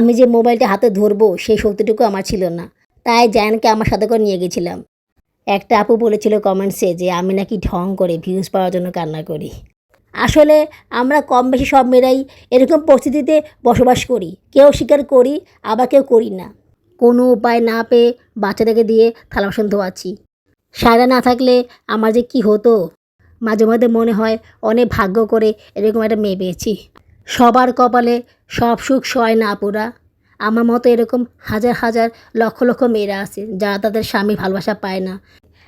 আমি যে মোবাইলটা হাতে ধরবো, সেই শক্তিটুকু আমার ছিল না। তাই জায়ানকে আমার সাথে করে নিয়ে গেছিলাম। একটা আপু বলেছিল কমেন্টসে যে, আমি নাকি ঢং করে ভিউজ পাওয়ার জন্য কান্না করি। আসলে আমরা কম বেশি সব মেয়েরাই এরকম পরিস্থিতিতে বসবাস করি। কেউ স্বীকার করি, আবার কেউ করি না। কোনো উপায় না পেয়ে বাচ্চাদেরকে দিয়ে থালা বাসন ধোয়াচ্ছি। সারা না থাকলে আমার যে কি হতো? মাঝে মাঝে মনে হয় অনেক ভাগ্য করে এরকম একটা মেয়ে পেয়েছি। সবার কপালে সব সুখ সয় না পুরা আমার মতো এরকম হাজার হাজার লক্ষ লক্ষ মেয়েরা আছে, যারা তাদের স্বামী ভালোবাসা পায় না।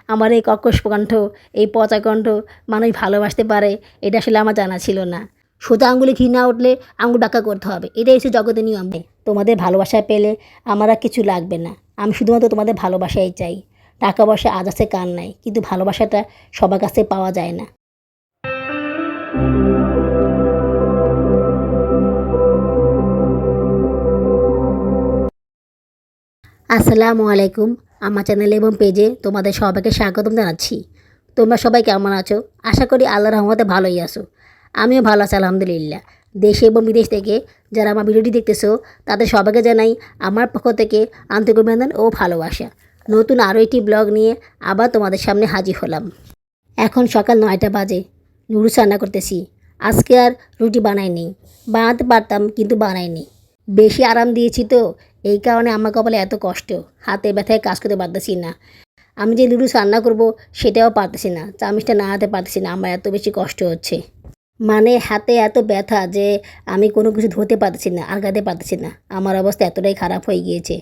আমার এই কর্কশ কণ্ঠ, এই পচা কণ্ঠ মানুষ ভালোবাসতে পারে, এটা আসলে আমার জানা ছিল না। সোজা আঙ্গুলে ঘি না উঠলে আঙ্গুল ডাকা করতে হবে, এটাই হচ্ছে জগতের নিয়ম। তোমাদের ভালোবাসা পেলে আমার আর কিছু লাগবে না, আমি শুধুমাত্র তোমাদের ভালোবাসাই চাই। টাকা পয়সা আজ আছে কান নাই, কিন্তু ভালোবাসাটা সবার কাছে পাওয়া যায় না। আসসালামু আলাইকুম। আমার চ্যানেল এবং পেজে তোমাদের সবাইকে স্বাগতম জানাচ্ছি। তোমরা সবাই কেমন আছো? আশা করি আল্লাহ রহমতে ভালোই আছো। আমিও ভালো আছি, আলহামদুলিল্লাহ। দেশে এবং বিদেশ থেকে যারা আমার ভিডিওটি দেখতেছো, তাদের সবাইকে জানাই আমার পক্ষ থেকে আন্তরিক অভিনন্দন ও ভালোবাসা। নতুন আরও একটি ব্লগ নিয়ে আবার তোমাদের সামনে হাজির হলাম। এখন সকাল নয়টা বাজে, নুডলস রান্না করতেছি। আজকে আর রুটি বানাইনি। বানাতে পারতাম, কিন্তু বানাইনি। বেশি আরাম দিয়েছি তো এই কারণে আমার কপালে এত কষ্ট। হাতে ব্যথায় কাজ করতে পারতেছি না। আমি যে লুডুস রান্না করব, সেটাও পারতেছি না। চামিচটা না হাতে পারতেছি না। আমার এত বেশি কষ্ট হচ্ছে। মানে হাতে এত ব্যথা যে আমি কোনো কিছু ধরতে পারতেছি না আলগাতে পারতেছি না। আমার অবস্থা এতটাই খারাপ হয়ে গিয়েছে।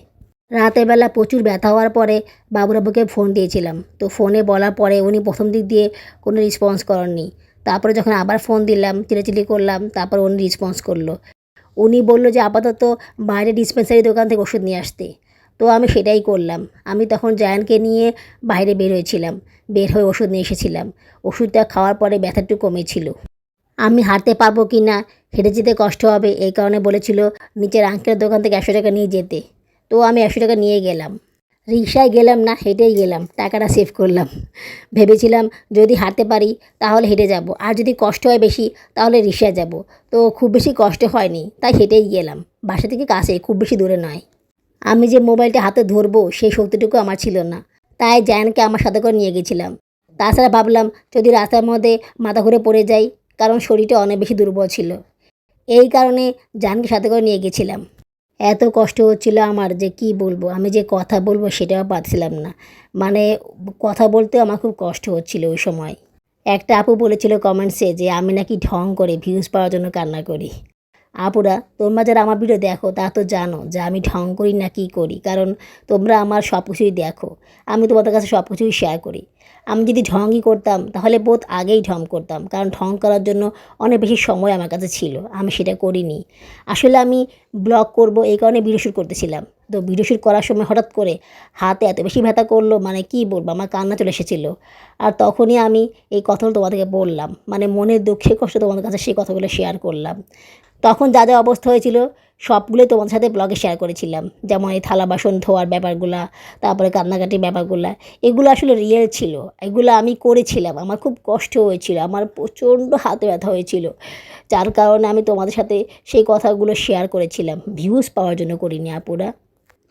রাতের বেলা প্রচুর ব্যথা হওয়ার পরে বাবুরাবুকে ফোন দিয়েছিলাম। তো ফোনে বলার পরে উনি প্রথম দিক দিয়ে কোনো রেসপন্স করেননি। তারপরে যখন আবার ফোন দিলাম চিলাচিলি করলাম, তারপর উনি রেসপন্স করল। উনি বলল যে আপাতত বাইরে ডিসপেন্সারি দোকান থেকে ওষুধ নিয়ে আসতে। তো আমি সেটাই করলাম। আমি তখন জায়ানকে নিয়ে বাইরে বের হয়েছিলাম। বের হয়ে ওষুধ নিয়ে এসেছিলাম। ওষুধটা খাওয়ার পরে ব্যথাটু কমেছিল। আমি হাঁটতে পারব কি না হেঁটে যেতে কষ্ট হবে, এই কারণে বলেছিল নিচের আঙ্কেলের দোকান থেকে একশো টাকা নিয়ে যেতে। তো আমি একশো টাকা নিয়ে গেলাম। রিক্সায় গেলাম না, হেঁটেই গেলাম, টাকাটা সেভ করলাম। ভেবেছিলাম যদি হাঁটতে পারি তাহলে হেঁটে যাব, আর যদি কষ্ট হয় বেশি তাহলে রিক্সায় যাব। তো খুব বেশি কষ্ট হয়নি, তাই হেঁটেই গেলাম। বাসা থেকে কাছে, খুব বেশি দূরে নয়। আমি যে মোবাইলটা হাতে ধরবো, সেই শক্তিটুকু আমার ছিল না। তাই জায়ানকে আমার সাথে করে নিয়ে গেছিলাম। তাছাড়া ভাবলাম যদি রাস্তার মধ্যে মাথা ঘুরে পড়ে যাই, কারণ শরীরটা অনেক বেশি দুর্বল ছিল। এই কারণে জানকে সাথে করে নিয়ে গেছিলাম। এত কষ্ট হচ্ছিল আমার যে কি বলব? আমি যে কথা বলব সেটাও পারছিলাম না। মানে কথা বলতে আমার খুব কষ্ট হচ্ছিল ওই সময়। একটা আপু বলেছিল কমেন্টসে যে, আমি নাকি ঢং করে ভিউজ পাওয়ার জন্য কান্না করি। আপুরা, তোমরা যারা আমার ভিডিও দেখো, তা তো জানো যে আমি ঢং করি না কী করি? কারণ তোমরা আমার সব কিছুই দেখো। আমি তোমাদের কাছে সব কিছুই শেয়ার করি। আমি যদি ঢংই করতাম, তাহলে বোধ আগেই ঢং করতাম। কারণ ঢং করার জন্য অনেক বেশি সময় আমার কাছে ছিল। আমি সেটা করিনি। আসলে আমি ব্লগ করব এই কারণে ভিডিও শ্যুট করতেছিলাম। তো ভিডিও শ্যুট করার সময় হঠাৎ করে হাতে এত বেশি ব্যথা করল মানে কি বলব, আমার কান্না চলে এসেছিল। আর তখনই আমি এই কথাগুলো তোমাদেরকে বললাম। মানে মনের দুঃখে কষ্ট তোমাদের কাছে সেই কথাগুলো শেয়ার করলাম। তখন যা যা অবস্থা হয়েছিল, সবগুলোই তোমাদের সাথে ব্লগে শেয়ার করেছিলাম। যেমন এই থালা বাসন ধোয়ার ব্যাপারগুলো, তারপরে কান্নাকাটির ব্যাপারগুলো, এগুলো আসলে রিয়েল ছিল। এগুলো আমি করেছিলাম। আমার খুব কষ্ট হয়েছিল। আমার প্রচণ্ড হাতে ব্যথা হয়েছিল। যার কারণে আমি তোমাদের সাথে সেই কথাগুলো শেয়ার করেছিলাম। ভিউজ পাওয়ার জন্য করিনি আপুরা।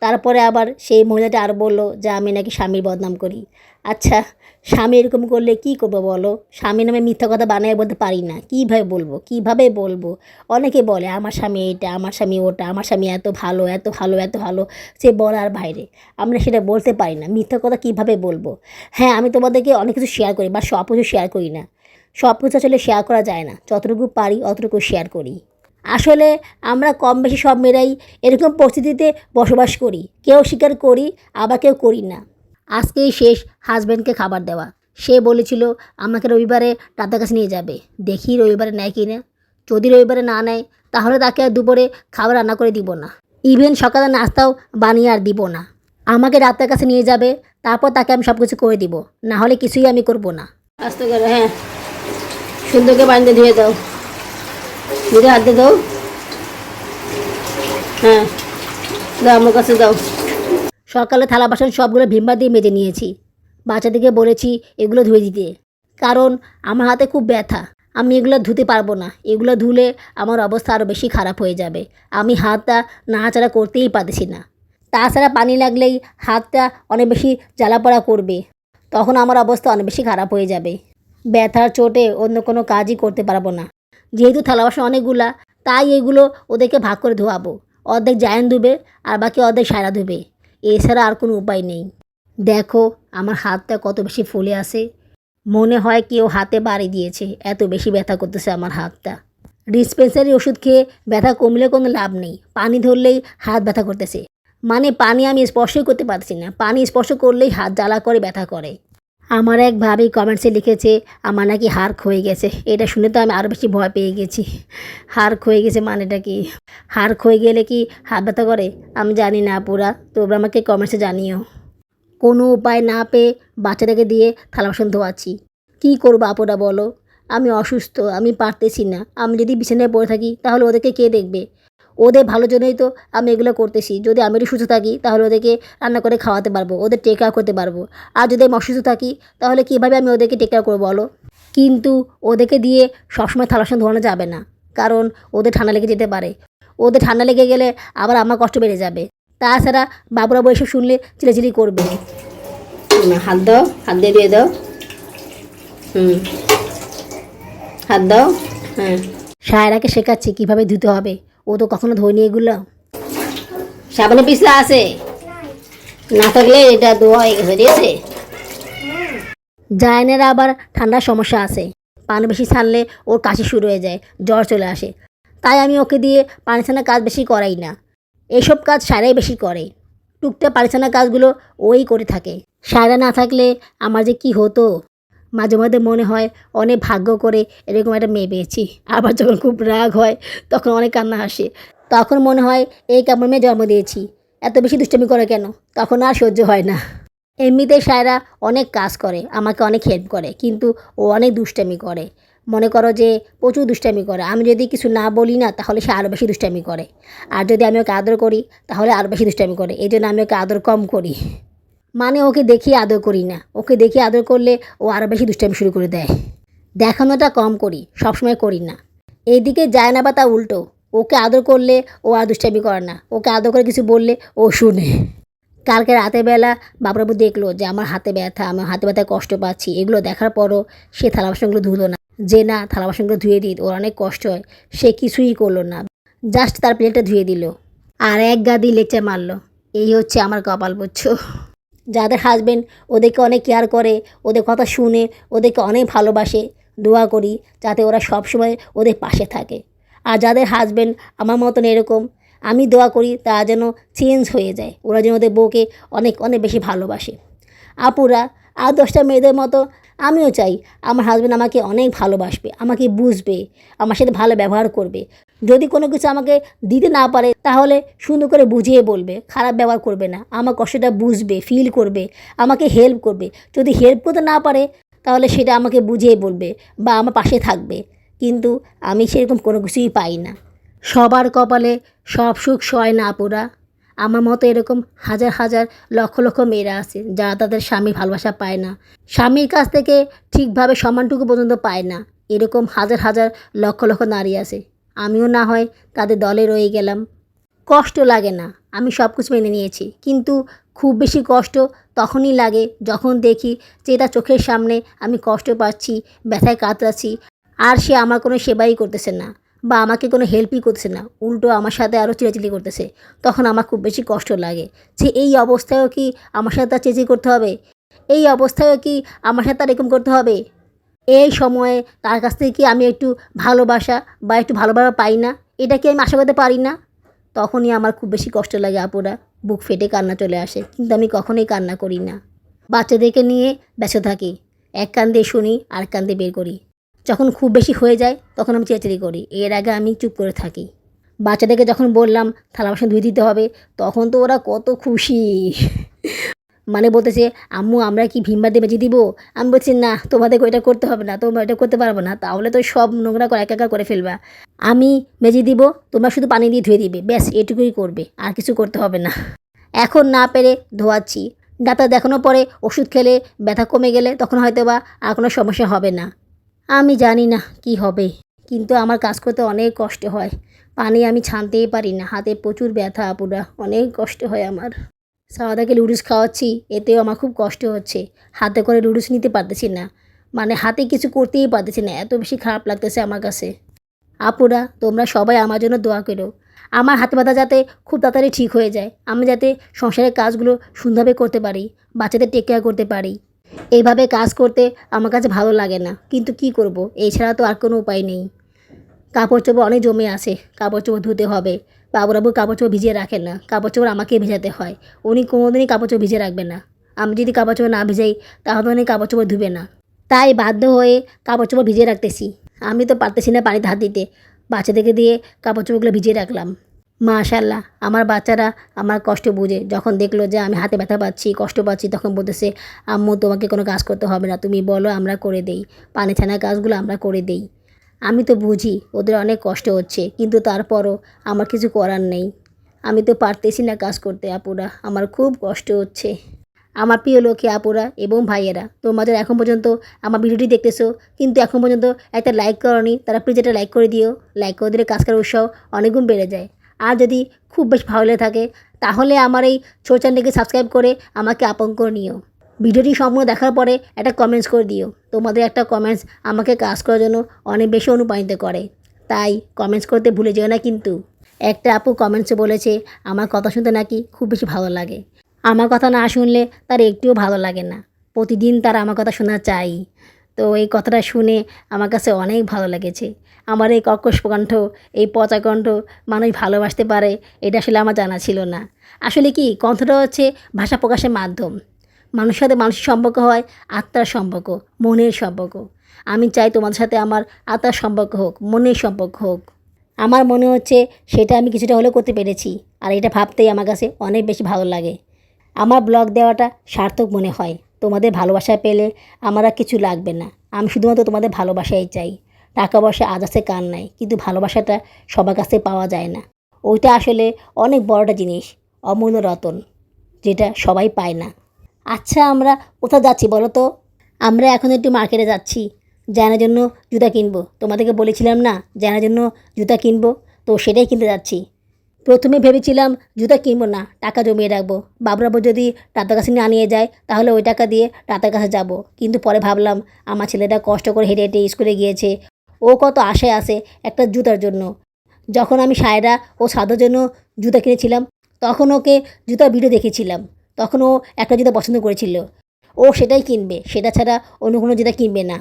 তারপরে আবার সেই মহিলাটা আর বলল যে, আমি নাকি স্বামীর বদনাম করি। আচ্ছা স্বামী এরকম করলে কি করব বলো? স্বামী নামে মিথ্যা কথা বানিয়ে বলতে পারি না। কীভাবে বলব? কীভাবে বলব? অনেকে বলে, আমার স্বামী এটা আমার স্বামী ওটা, আমার স্বামী এত ভালো এত ভালো এত ভালো। সে বলার বাইরে। আমরা সেটা বলতে পারি না। মিথ্যা কথা কীভাবে বলব? হ্যাঁ আমি তোমাদেরকে অনেক কিছু শেয়ার করি বা সব কিছু শেয়ার করি না। সব কিছু আসলে শেয়ার করা যায় না। যতটুকু পারি, অতটুকু শেয়ার করি। আসলে আমরা কম বেশি সব মেয়েরাই এরকম পরিস্থিতিতে বসবাস করি। কেউ স্বীকার করি, আবার কেউ করি না। আজকেই শেষ হাজব্যান্ডকে খাবার দেওয়া। সে বলেছিল, আমাকে রবিবারে দাদার কাছে নিয়ে যাবে। দেখি রবিবারে নেয় কি না। যদি রবিবারে না নেয়, তাহলে তাকে আর দুপুরে খাবার রান্না করে দিব না। ইভেন সকালে নাস্তাও বানিয়ে আর দিব না। আমাকে ডাক্তার কাছে নিয়ে যাবে, তারপর তাকে আমি সব কিছু করে দিব। না হলে কিছুই আমি করব না। আস্তে করে হ্যাঁ। সুন্দরকে বানিয়ে ধুয়ে দাও। ধুয়ে হাত দাও। হ্যাঁ। দাও, আমার কাছে দাও। সকালে থালা বাসন সবগুলো ভিমবার দিয়ে মেজে নিয়েছি। বাচ্চাদেরকে বলেছি, এগুলো ধুয়ে দিতে। কারণ আমার হাতে খুব ব্যথা। আমি এগুলো ধুতে পারব না। এগুলো ধুলে আমার অবস্থা আরও বেশি খারাপ হয়ে যাবে। আমি হাতটা নাড়াচাড়া করতেই পারছি না। তাছাড়া পানি লাগলেই হাতটা অনেক বেশি জ্বালাপড়া করবে। তখন আমার অবস্থা অনেক বেশি খারাপ হয়ে যাবে। ব্যথার চোটে অন্য কোনো কাজই করতে পারব না। যেহেতু থালা বাসন অনেকগুলা, তাই এগুলো ওদেরকে ভাগ করে ধোয়াবো। অর্ধেক জায়ান ধুবে আর বাকি অর্ধেক সায়রা ধুবে। এছাড়া আর কোনো উপায় নেই। দেখো, আমার হাতটা কত বেশি ফুলে আসে মনে হয় কেউ হাতে বাড়ি দিয়েছে, এত বেশি ব্যথা করতেছে আমার হাতটা। ডিসপেন্সারি ওষুধ খেয়ে ব্যথা কমলে কোনো লাভ নেই, পানি ধরলেই হাত ব্যথা করতেছে। মানে পানি আমি স্পর্শই করতে পারছি না, পানি স্পর্শ করলেই হাত জ্বালা করে, ব্যথা করে। আমার এক ভাবি কমেন্টসে লিখেছে, আমার নাকি হাড় ক্ষয়ে গেছে। এটা শুনে তো আমি আরও বেশি ভয় পেয়ে গেছি। হাড় ক্ষয়ে গেছে মানেটা কি? হাড় ক্ষয়ে গেলে কি হাত ব্যথা করে? আমি জানি না পুরা তোমরা আমাকে কমেন্টসে জানিও। কোনো উপায় না পেয়ে বাচ্চাটাকে দিয়ে থালা বাসন ধোয়াচ্ছি। কী করব আপুরা বলো? আমি অসুস্থ, আমি পারতেছি না। আমি যদি বিছানায় পড়ে থাকি, তাহলে ওদেরকে কে দেখবে? ওদের ভালো জন্যই তো আমি এগুলো করতেছি। যদি আমি একটু সুস্থ থাকি তাহলে ওদেরকে রান্না করে খাওয়াতে পারব ওদের টেক কেয়ার করতে পারব। আর যদি আমি অসুস্থ থাকি তাহলে কীভাবে আমি ওদেরকে টেক কেয়ার করব বলো? কিন্তু ওদেরকে দিয়ে সবসময় থালাসন ধোয়ানো যাবে না কারণ ওদের ঠান্ডা লেগে যেতে পারে। ওদের ঠান্ডা লেগে গেলে আবার আমার কষ্ট বেড়ে যাবে। তাছাড়া বাবুরা বয়সে শুনলে চিলেচিলি করবে। হাত দাও হাত দিয়ে দিয়ে দাও। হুম। হাত দাও হ্যাঁ। সায়রাকে শেখাচ্ছি কীভাবে ধুতে হবে। ও তো কখনো ধোয়নি এগুলো। সাবানে পিছলা আছে। না থাকলে এটা ধোয়া হয়ে গেছে জায়নের আবার ঠান্ডার সমস্যা আছে। পানি বেশি ছাড়লে ওর কাশি শুরু হয়ে যায়, জ্বর চলে আসে। তাই আমি ওকে দিয়ে পানি ছানা কাজ বেশি করাই না। এসব কাজ সারাই বেশি করে। টুকটাক পারিছানা কাজগুলো ওই করে থাকে। সায়রা না থাকলে আমার যে কি হতো? মাঝে মাঝে মনে হয় অনেক ভাগ্য করে এরকম একটা মেয়ে পেয়েছি। আবার যখন খুব রাগ হয়, তখন অনেক কান্না আসে। তখন মনে হয় এই কেমন মেয়ে জন্ম দিয়েছি। এত বেশি দুষ্টমি করে কেন? তখন আর সহ্য হয় না। এমনিতে সায়রা অনেক কাজ করে, আমাকে অনেক হেল্প করে, কিন্তু ও অনেক দুষ্টামি করে। মনে করো যে প্রচুর দুষ্টামি করে। আমি যদি কিছু না বলি না, তাহলে সে আরও বেশি দুষ্টামি করে। আর যদি আমি ওকে আদর করি, তাহলে আরও বেশি দুষ্টামি করে। এই জন্য আমি ওকে আদর কম করি। মানে ওকে দেখিয়ে আদর করি না। ওকে দেখিয়ে আদর করলে ও আরও বেশি দুষ্টামি শুরু করে দেয়। দেখানোটা কম করি, সবসময় করি না। এইদিকে যায় না বা তা উল্টো। ওকে আদর করলে ও আর দুষ্টামি করে না। ওকে আদর করে কিছু বললে ও শুনে। কালকে রাতের বেলা বাবরাবু দেখল যে আমার হাতে ব্যথা আমার হাতে ব্যথায় কষ্ট পাচ্ছি। এগুলো দেখার পরও সে থালা বাসনগুলো ধুলো না। যে না, থালা বাসনগুলো ধুয়ে দিত ওর অনেক কষ্ট হয়। সে কিছুই করল না। জাস্ট তার প্লেটটা ধুয়ে দিল। আর এক গাদি লেকচার মারলো। এই হচ্ছে আমার কপাল, বুঝছ? যাদের হাজবেন্ড ওদেরকে অনেক কেয়ার করে, ওদের কথা শুনে, ওদেরকে অনেক ভালোবাসে, দোয়া করি যাতে ওরা সবসময় ওদের পাশে থাকে। আর যাদের হাজবেন্ড আমার মতন এরকম, আমি দোয়া করি তা যেন চেঞ্জ হয়ে যায়, ওরা যেন ওদের বউকে অনেক অনেক বেশি ভালোবাসে। আপুরা, আর দশটা মেয়েদের মতো আমিও চাই, আমার হাজব্যান্ড আমাকে অনেক ভালোবাসবে, আমাকে বুঝবে, আমার সাথে ভালো ব্যবহার করবে। যদি কোনো কিছু আমাকে দিতে না পারে, তাহলে সুন্দর করে বুঝিয়ে বলবে, খারাপ ব্যবহার করবে না। আমার কষ্টটা বুঝবে ফিল করবে, আমাকে হেল্প করবে। যদি হেল্প করতে না পারে, তাহলে সেটা আমাকে বুঝিয়ে বলবে বা আমার পাশে থাকবে। কিন্তু আমি সেরকম কোনো কিছুই পাই না। সবার কপালে সব সুখ সয় না আপুরা আমার মতো এরকম হাজার হাজার লক্ষ লক্ষ মেয়েরা আছে, যারা তাদের স্বামীর ভালোবাসা পায় না। স্বামীর কাছ থেকে ঠিকভাবে সম্মানটুকু পর্যন্ত পায় না। এরকম হাজার হাজার লক্ষ লক্ষ নারী আছে আমিও না হয় তাদের দলে রয়ে গেলাম। কষ্ট লাগে না, আমি সব কিছু মেনে নিয়েছি। কিন্তু খুব বেশি কষ্ট তখনই লাগে যখন দেখি যে তার চোখের সামনে আমি কষ্ট পাচ্ছি, ব্যথায় কাতরাচ্ছি, আর সে আমার কোনো সেবাই করতেছে না বা আমাকে কোনো হেল্পই করতেছে না, উল্টো আমার সাথে আরও চিলাচিলি করতেছে, তখন আমার খুব বেশি কষ্ট লাগে। যে এই অবস্থায়ও কি আমার সাথে তার চেঁচিয়ে করতে হবে? এই অবস্থায়ও কি আমার সাথে তার এরকম করতে হবে? এই সময়ে তার কাছ থেকে কি আমি একটু ভালোবাসা বা একটু ভালোবাসা পাই না, এটা কি আমি আশা করতে পারি না? তখনই আমার খুব বেশি কষ্ট লাগে আপুরা, বুক ফেটে কান্না চলে আসে, কিন্তু আমি কখনোই কান্না করি না। বাচ্চাদেরকে নিয়ে ব্যস্ত থাকি, এক কান দিয়ে শুনি আর কান দিয়ে বের করি। যখন খুব বেশি হয়ে যায়, তখন আমি চেঁচারি করি, এর আগে আমি চুপ করে থাকি। বাচ্চাদেরকে যখন বললাম, থালা বাসন ধুয়ে দিতে হবে তখন তো ওরা কত খুশি। মানে বলতেছে, আম্মু, আমরা কি ভিমবার দিয়ে বেঁচে দিব? আমি বলছি, না তোমাদেরকে ওইটা করতে হবে না, তোমরা এটা করতে পারব না, তাহলে তো সব নোংরা করে একা একা করে ফেলবা। আমি মেজে দিব, তোমরা শুধু পানি দিয়ে ধুয়ে দিবে, ব্যাস, এটুকুই করবে, আর কিছু করতে হবে না। এখন না পেরে ধোয়াচ্ছি। ডাক্তার দেখানোর পরে ওষুধ খেলে ব্যথা কমে গেলে তখন হয়তো বা আর কোনো সমস্যা হবে না। আমি জানি না কি হবে, কিন্তু আমার কাজ করতে অনেক কষ্ট হয়। পানি আমি ছানতেই পারি না, হাতে প্রচুর ব্যথা আপুরা অনেক কষ্ট হয় আমার। সারাদাকে লুডুস খাওয়াচ্ছি, এতেও আমার খুব কষ্ট হচ্ছে। হাতে করে লুডুস নিতে পারতেছি না। মানে হাতে কিছু করতেই পারতেছি না, এত বেশি খারাপ লাগতেছে আমার কাছে। আপুরা, তোমরা সবাই আমার জন্য দোয়া করো। আমার হাতে ব্যথা যাতে খুব তাড়াতাড়ি ঠিক হয়ে যায়। আমি যাতে সংসারের কাজগুলো সুন্দরভাবে করতে পারি, বাচ্চাদের টেক কেয়ার করতে পারি। এইভাবে কাজ করতে আমার কাছে ভালো লাগে না। কিন্তু কি করব? এছাড়া তো আর কোনো উপায় নেই। কাপড় চোপড় অনেক জমে আসে কাপড় চোপড় ধুতে হবে। বাবুরাবু কাপড় চোপড় ভিজিয়ে রাখেন না। কাপড় চোপড় আমাকে ভেজাতে হয়। উনি কোনোদিনই কাপড় চোপড় ভিজিয়ে রাখবেন না। আমি যদি কাপড় চোপড় না ভিজাই, তাহলে উনি কাপড় চোপড় ধুবে না। তাই বাধ্য হয়ে কাপড় চোপড় ভিজিয়ে রাখতেছি। আমি তো পারতেছি না পানিতে হাত দিতে। বাচ্চাদেরকে দিয়ে কাপড় চোপড়গুলো ভিজিয়ে রাখলাম। মাশাল্লাহ আমার বাচ্চারা আমার কষ্ট বুঝে। যখন দেখল যে আমি হাতে ব্যথা পাচ্ছি, কষ্ট পাচ্ছি, তখন বলতেছে, আম্মু, তোমাকে কোনো কাজ করতে হবে না। তুমি বলো, আমরা করে দেই। পানি ছানার কাজগুলো আমরা করে দেই। আমি তো বুঝি ওদের অনেক কষ্ট হচ্ছে, কিন্তু তারপরও আমার কিছু করার নেই। আমি তো পারতেছি না কাজ করতে, আপুরা। আমার খুব কষ্ট হচ্ছে। আমার প্রিয় লোকে, আপুরা এবং ভাইয়েরা, তোমাদের এখন পর্যন্ত আমার ভিডিওটি দেখতেছো, কিন্তু এখন পর্যন্ত একটা লাইক করনি, তারা প্লিজ এটা লাইক করে দিও। লাইক করে দিলে কাজ করার উৎসাহ অনেকগুণ বেড়ে যায়। আর যদি খুব বেশ ভালো লেগে থাকে, তাহলে আমার এই ছোট চ্যানেলটিকে সাবস্ক্রাইব করে আমাকে আপন করে নিও। ভিডিওটি সম্পূর্ণ দেখার পরে একটা কমেন্টস করে দিও। তোমাদের একটা কমেন্টস আমাকে কাজ করার জন্য অনেক বেশি অনুপ্রাণিত করে। তাই কমেন্টস করতে ভুলে যেও না কিন্তু। একটা আপু কমেন্টসে বলেছে, আমার কথা শুনতে নাকি খুব বেশি ভালো লাগে। আমার কথা না শুনলে তার একটুও ভালো লাগে না। প্রতিদিন তার আমার কথা শোনা চাই। তো এই কথাটা শুনে আমার কাছে অনেক ভালো লেগেছে। আমার এই কর্কশ কণ্ঠ, এই পচা কণ্ঠ মানুষ ভালোবাসতে পারে, এটা আসলে আমার জানা ছিল না। আসলে কি, কণ্ঠটা হচ্ছে ভাষা প্রকাশের মাধ্যম। মানুষের সাথে মানুষের সম্পর্ক হয়, আত্মার সম্পর্ক, মনের সম্পর্ক। আমি চাই তোমাদের সাথে আমার আত্মার সম্পর্ক হোক, মনের সম্পর্ক হোক। আমার মনে হচ্ছে সেটা আমি কিছুটা হলেও করতে পেরেছি, আর এটা ভাবতেই আমার কাছে অনেক বেশি ভালো লাগে। আমার ব্লগ দেওয়াটা সার্থক মনে হয়। তোমাদের ভালোবাসা পেলে আমার আর কিছু লাগবে না। আমি শুধুমাত্র তোমাদের ভালোবাসাই চাই। টাকা পয়সা আজ আছে কান নাই। কিন্তু ভালোবাসাটা সবার কাছে পাওয়া যায় না। ওইটা আসলে অনেক বড়টা জিনিস, অমূল্য রতন, যেটা সবাই পায় না। আচ্ছা আমরা কোথাও যাচ্ছি বলো তো? আমরা এখন একটু মার্কেটে যাচ্ছি জানার জন্য জুতা কিনবো। তোমাদেরকে বলেছিলাম না জানার জন্য জুতা কিনবো? তো সেটাই কিনতে যাচ্ছি। প্রথমে ভেবেছিলাম জুতা কিনবো না, টাকা জমিয়ে রাখব। বাবরাবো যদি টাতার কাছে না নিয়ে যায়, তাহলে ওই টাকা দিয়ে টাতার কাছে যাব। কিন্তু পরে ভাবলাম, আমার ছেলেটা কষ্ট করে হেঁটে হেঁটে স্কুলে গিয়েছে। ও কত আশায় আসে একটা জুতার জন্য। যখন আমি সায়রা ও সাদার জন্য জুতা কিনেছিলাম, তখন ওকে জুতার ভিডিও দেখেছিলাম। তখন ও একটা জুতা পছন্দ করেছিল। ও সেটাই কিনবে, সেটা ছাড়া অন্য কোনো জুতা কিনবে না।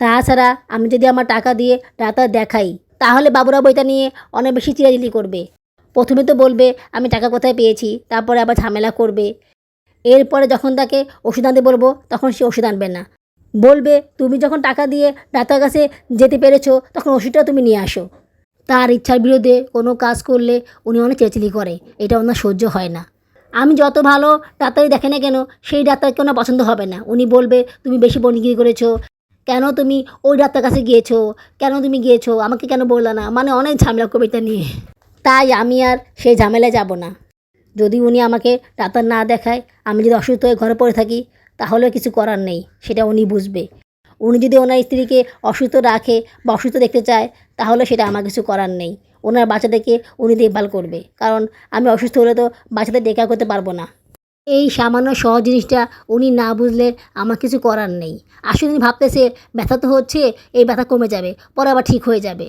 তাছাড়া আমি যদি আমার টাকা দিয়ে ডাক্তার দেখাই, তাহলে বাবুরা বইটা নিয়ে অনেক বেশি চিরাচিলি করবে। প্রথমে তো বলবে, আমি টাকা কোথায় পেয়েছি? তারপরে আবার ঝামেলা করবে। এরপরে যখন তাকে ওষুধ আনতে বলব, তখন সে ওষুধ আনবে না। বলবে, তুমি যখন টাকা দিয়ে ডাক্তার কাছে যেতে পেরেছ, তখন ওষুধটা তুমি নিয়ে আসো। তার ইচ্ছার বিরুদ্ধে কোনো কাজ করলে উনি অনেক চেঁচিলি করে, এটা ওনার সহ্য হয় না। আমি যত ভালো ডাক্তারই দেখে না কেন, সেই ডাক্তারকে ওনার পছন্দ হবে না। উনি বলবে, তুমি বেশি বনিগিরি করেছ। কেন তুমি ওই ডাক্তার কাছে গিয়েছো? কেন তুমি গিয়েছো? আমাকে কেন বললে না? মানে অনেক ঝামেলা কবিতা নিয়ে। তাই আমি আর সেই ঝামেলায় যাব না। যদি উনি আমাকে ডাক্তার না দেখায়, আমি যদি অসুস্থ হয়ে ঘরে পড়ে থাকি তাহলে কিছু করার নেই, সেটা উনি বুঝবে। উনি যদি ওনার স্ত্রীকে অসুস্থ রাখে বা অসুস্থ দেখতে চায়, তাহলে সেটা আমার কিছু করার নেই। ওনার বাচ্চাদেরকে উনি দেখভাল করবে। কারণ আমি অসুস্থ হলে তো বাচ্চাদের দেখা করতে পারব না। এই সামান্য সহজ জিনিসটা উনি না বুঝলে আমার কিছু করার নেই। আসলে উনি ভাবতেছে, ব্যথা তো হচ্ছে, এই ব্যথা কমে যাবে, পরে আবার ঠিক হয়ে যাবে।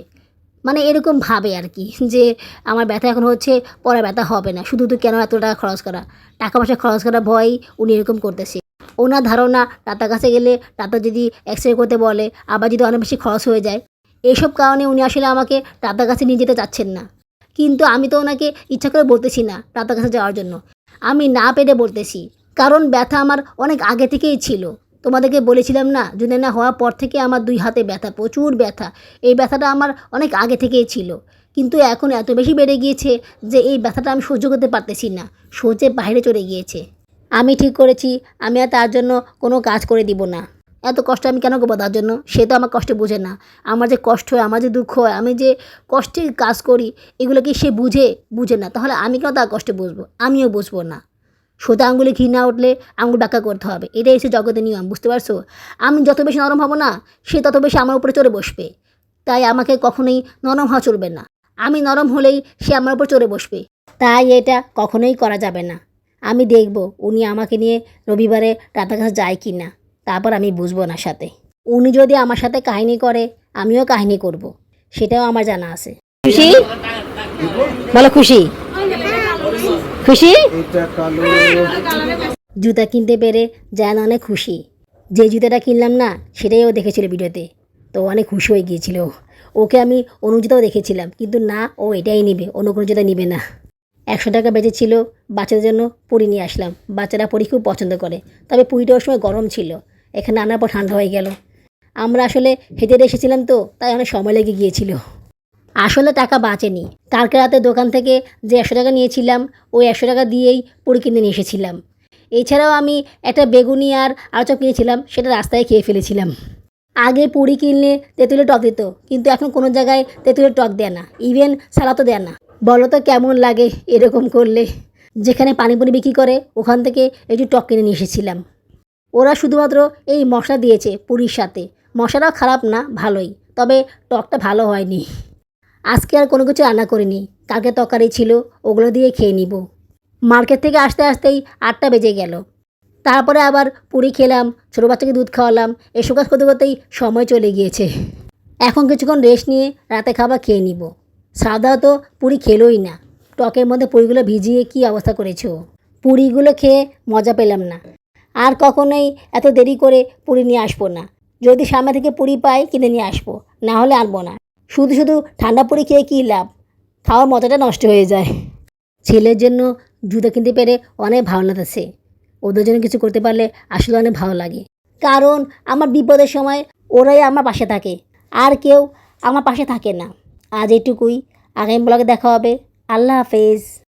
মানে এরকম ভাবে আর কি যে আমার ব্যথা এখন হচ্ছে, পরে ব্যথা হবে না। শুধু তো কেন এত টাকা খরচ করা? টাকা পয়সা খরচ করা ভয়ই উনি এরকম করতেছে। ওনার ধারণা টাটার কাছে গেলে টাটা যদি এক্স রে করতে বলে, আবার যদি অনেক বেশি খরচ হয়ে যায় এইসব কারণে উনি আসলে আমাকে টাটার কাছে নিয়ে যেতে চাচ্ছেন না। কিন্তু আমি তো ওনাকে ইচ্ছা করে বলতেছি না টাটার কাছে যাওয়ার জন্য। আমি না পেরে বলতেছি, কারণ ব্যথা আমার অনেক আগে থেকেই ছিল। তোমাদেরকে বলেছিলাম না, জুনে না হওয়ার পর থেকে আমার দুই হাতে ব্যথা, প্রচুর ব্যথা। এই ব্যথাটা আমার অনেক আগে থেকেই ছিল। কিন্তু এখন এত বেশি বেড়ে গিয়েছে যে এই ব্যথাটা আমি সহ্য করতে পারতেছি না সহ্যে বাইরে চলে গিয়েছে। আমি ঠিক করেছি, আমি আর তার জন্য কোনো কাজ করে দিব না। এত কষ্ট আমি কেন করব তার জন্য? সে তো আমার কষ্ট বুঝে না। আমার যে কষ্ট হয়, আমার যে দুঃখ হয়, আমি যে কষ্টে কাজ করি, এগুলো কি সে বুঝে? বুঝে না। তাহলে আমি কেন তার কষ্টে বুঝব? আমিও বুঝব না। সোজা আঙুলে ঘি না উঠলে আঙুল বাঁকা করতে হবে। এটাই হচ্ছে জগতের নিয়ম, বুঝতে পারছ? আমি যত বেশি নরম হব না, সে তত বেশি আমার উপরে চড়ে বসবে। তাই আমাকে কখনোই নরম হওয়া চলবে না। আমি নরম হলেই সে আমার উপর চড়ে বসবে। তাই এটা কখনোই করা যাবে না। আমি দেখব উনি আমাকে নিয়ে রবিবারে কাছে যায় কি না তারপর আমি বুঝব না সাথে। উনি যদি আমার সাথে কাহিনী করে, আমিও কাহিনী করব। সেটাও আমার জানা আছে। খুশি? বলো, খুশি? খুশি? জুতা কিনতে পেরে জান অনেক খুশি। যে জুতাটা কিনলাম না, সেটাই ও দেখেছিল ভিডিওতে। তো অনেক খুশি হয়ে গিয়েছিল। ওকে আমি অনুজুতাও দেখেছিলাম, কিন্তু না, ও এটাই নিবে, অন্য কোনো জুতা নিবে না। একশো টাকা বেঁচেছিল বাচ্চাদের জন্য পুরি নিয়ে আসলাম। বাচ্চারা পুরি খুব পছন্দ করে। তবে পুরিটা ওর সময় গরম ছিল। এখানে আনার পর ঠান্ডা হয়ে গেল। আমরা আসলে হেঁটে এসেছিলাম তো, তাই অনেক সময় লেগে গিয়েছিল। আসলে টাকা বাঁচেনি। কালকে রাতে দোকান থেকে যে একশো টাকা নিয়েছিলাম, ওই একশো টাকা দিয়েই পুরি কিনে নিয়ে এসেছিলাম। এছাড়াও আমি একটা বেগুনি আর আলুচপ কিনেছিলাম, সেটা রাস্তায় খেয়ে ফেলেছিলাম। আগে পুরি কিনলে তেঁতুলের টক দিত, কিন্তু এখন কোনো জায়গায় তেঁতুলের টক দেয় না, ইভেন সালাতও দেয় না। বলো তো কেমন লাগে এরকম করলে? যেখানে পানি পানিপুরি বিক্রি করে, ওখান থেকে একটু টক কিনে নিয়ে এসেছিলাম। ওরা শুধুমাত্র এই মশলা দিয়েছে পুরীর সাথে। মশলাটাও খারাপ না, ভালোই। তবে টকটা ভালো হয়নি। আজকে আর কোনো কিছু রান্না করিনি। কালকে তরকারি ছিল, ওগুলো দিয়ে খেয়ে নিব। মার্কেট থেকে আসতে আসতেই আটটা বেজে গেল। তারপরে আবার পুরি খেলাম, ছোটো বাচ্চাকে দুধ খাওয়ালাম এসব কাজ করতে করতেই সময় চলে গিয়েছে। এখন কিছুক্ষণ রেস্ট নিয়ে রাতে খাবার খেয়ে নিব। সাদা তো পুরি খেলোই না। টকের মধ্যে পুরিগুলো ভিজিয়ে কি অবস্থা করেছ? পুরিগুলো খেয়ে মজা পেলাম না। আর কখনোই এত দেরি করে পুরি নিয়ে আসব না। যদি সামনে থেকে পুরি পাই কিনে নিয়ে আসব, না হলে আনব না। শুধু শুধু ঠান্ডা পুরি খেয়ে কী লাভ? খাওয়ার মজাটা নষ্ট হয়ে যায়। ছেলের জন্য জুতো কিনতে পেরে অনেক ভালো লাগতেছে ওদের জন্য কিছু করতে পারলে আসলে অনেক ভালো লাগে। কারণ আমার বিপদের সময় ওরাই আমার পাশে থাকে। আর কেউ আমার পাশে থাকে না। আজ এটুকুই। আগামী ব্লগে দেখা হবে। আল্লাহ হাফেজ।